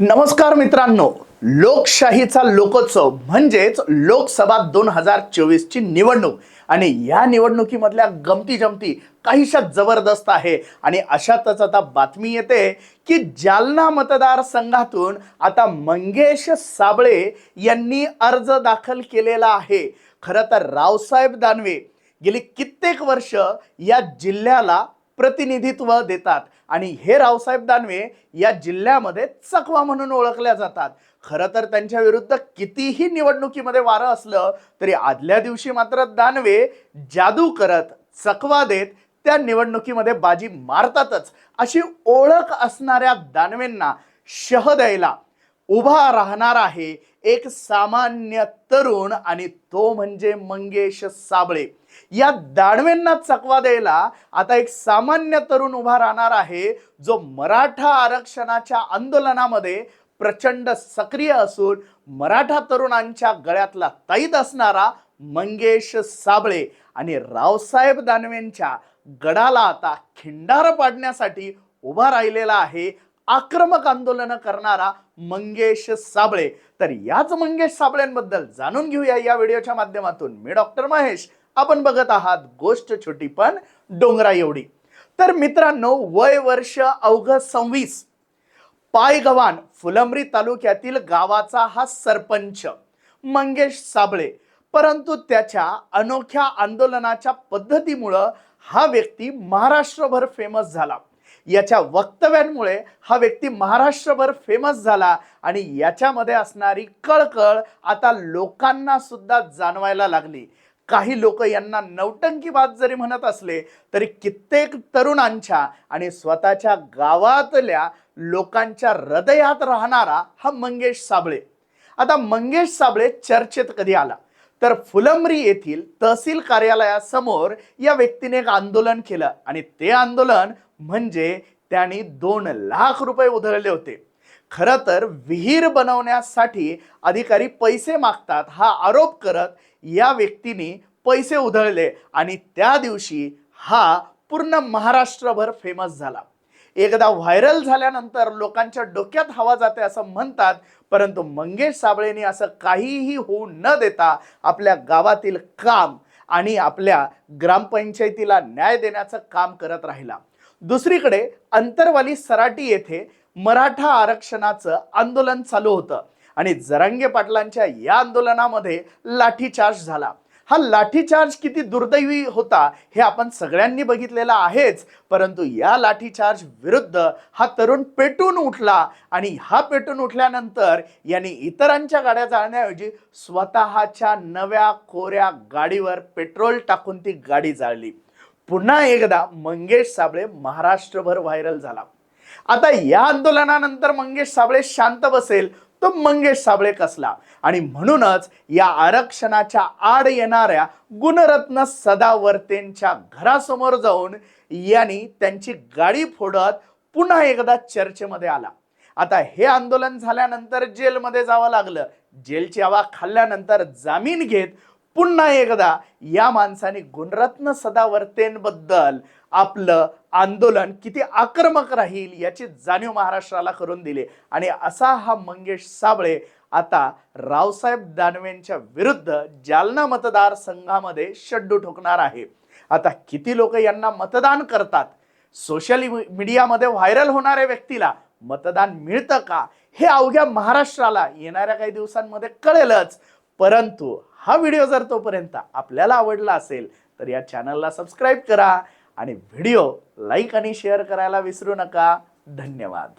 नमस्कार मित्रांनो लोकशाहीचा लोकोत्सव म्हणजेच लोकसभा दोन हजार चोवीसची निवडणूक. आणि या निवडणुकीमधल्या गमती जमती काहीशा जबरदस्त आहे. आणि अशातच आता बातमी येते की जालना मतदारसंघातून आता मंगेश साबळे यांनी अर्ज दाखल केलेला आहे. खरं तर रावसाहेब दानवे गेली कित्येक वर्ष या जिल्ह्याला प्रतिनिधित्व देतात. आणि हे रावसाहेब दानवे या जिल्ह्यामध्ये चकवा म्हणून ओळखल्या जातात. खरं तर त्यांच्या विरुद्ध कितीही निवडणुकीमध्ये वारं असलं तरी आदल्या दिवशी मात्र दानवे जादू करत चकवा देत त्या निवडणुकीमध्ये बाजी मारतातच अशी ओळख असणाऱ्या दानवेंना शह द्यायला उभा राहणार आहे एक सामान्य तरुण आणि तो म्हणजे मंगेश साबळे. या दानवेंना चकवा द्यायला आता एक सामान्य तरुण उभा राहणार आहे जो मराठा आरक्षणाच्या आंदोलनामध्ये प्रचंड सक्रिय असून मराठा तरुणांच्या गळ्यातला ताईत असणारा मंगेश साबळे आणि रावसाहेब दानवेंच्या गडाला आता खिंडार पाडण्यासाठी उभा राहिलेला आहे. आक्रमक आंदोलन करणारा मंगेश साबळे. तर याच मंगेश साबळेंबद्दल जाणून घेऊया या व्हिडिओच्या माध्यमातून. मी डॉक्टर महेश. आपण बघत आहात गोष्ट छोटी पण डोंगरा एवढी. तर मित्रांनो वय वर्ष अवघ सव्वीस. पायगव्हाण फुलंब्री तालुक्यातील गावाचा हा सरपंच मंगेश साबळे. परंतु त्याच्या अनोख्या आंदोलनाच्या पद्धतीमुळं हा व्यक्ती महाराष्ट्रभर फेमस झाला. याच्या वक्तव्यांमुळे हा व्यक्ती महाराष्ट्रभर फेमस झाला आणि याच्यामध्ये असणारी कळकळ आता लोकांना सुद्धा जाणवायला लागली. काही लोक यांना नौटंकीबाज जरी म्हणत असले तरी कित्येक तरुणांच्या आणि स्वतःच्या गावातल्या लोकांच्या हृदयात राहणारा हा मंगेश साबळे. आता मंगेश साबळे चर्चेत कधी आला? तर फुलंब्री येथील तहसील कार्यालयासमोर या व्यक्तीने एक आंदोलन केलं आणि ते आंदोलन म्हणजे त्यांनी दोन लाख रुपये उधळले होते. खरं तर विहीर बनवण्यासाठी अधिकारी पैसे मागतात हा आरोप करत या व्यक्तीने पैसे उधळले आणि त्या दिवशी हा पूर्ण महाराष्ट्रभर फेमस झाला. एकदा व्हायरल झाल्यानंतर लोकांच्या डोक्यात हवा जाते असं म्हणतात परंतु मंगेश साबळेंनी असं काहीही होऊ न देता आपल्या गावातील काम आणि आपल्या ग्रामपंचायतीला न्याय देण्याचं काम करत राहिला. दुसरीकडे अंतरवाली सराटी येथे मराठा आरक्षणाचं आंदोलन चालू होतं आणि जरांगे पाटलांच्या या आंदोलनामध्ये लाठीचार्ज झाला. हा लाठीचार्ज किती दुर्दैवी होता हे आपण सगळ्यांनी बघितलेला आहेच परंतु या लाठीचार्ज विरुद्ध हा तरुण पेटून उठला आणि हा पेटून उठल्यानंतर यांनी इतरांच्या गाड्या जाळण्याऐवजी स्वतःच्या नव्या कोऱ्या गाडीवर पेट्रोल टाकून ती गाडी जाळली. पुन्हा एकदा मंगेश साबळे महाराष्ट्रभर व्हायरल झाला. आता या आंदोलनानंतर मंगेश साबळे शांत बसेल तो मंगेश साबळे कसला आणि म्हणूनच या आरक्षणाच्या आड येणाऱ्या गुणरत्न सदावर्तेंच्या घरासमोर जाऊन यांनी त्यांची गाडी फोडत पुन्हा एकदा चर्चेमध्ये आला. आता हे आंदोलन झाल्यानंतर जेलमध्ये जावं लागलं. जेलची हवा खाल्ल्यानंतर जामीन घेत पुन्हा एकदा या माणसाने गुणरत्न सदावर्तेंबद्दल आपलं आंदोलन किती आक्रमक राहील याची जाणीव महाराष्ट्राला करून दिली. आणि असा हा मंगेश साबळे आता रावसाहेब दानवेंच्या विरुद्ध जालना मतदारसंघामध्ये शड्डू ठोकणार आहे. आता किती लोक यांना मतदान करतात? सोशल मीडियामध्ये व्हायरल होणाऱ्या व्यक्तीला मतदान मिळतं का? हे अवघ्या महाराष्ट्राला येणाऱ्या काही दिवसांमध्ये कळेलच. परंतु हा व्हिडिओ जर तोपर्यंत आपल्याला आवडला असेल तर या चॅनलला सबस्क्राईब करा. आणि व्हिडिओ लाईक आणि शेअर करायला विसरू नका. धन्यवाद.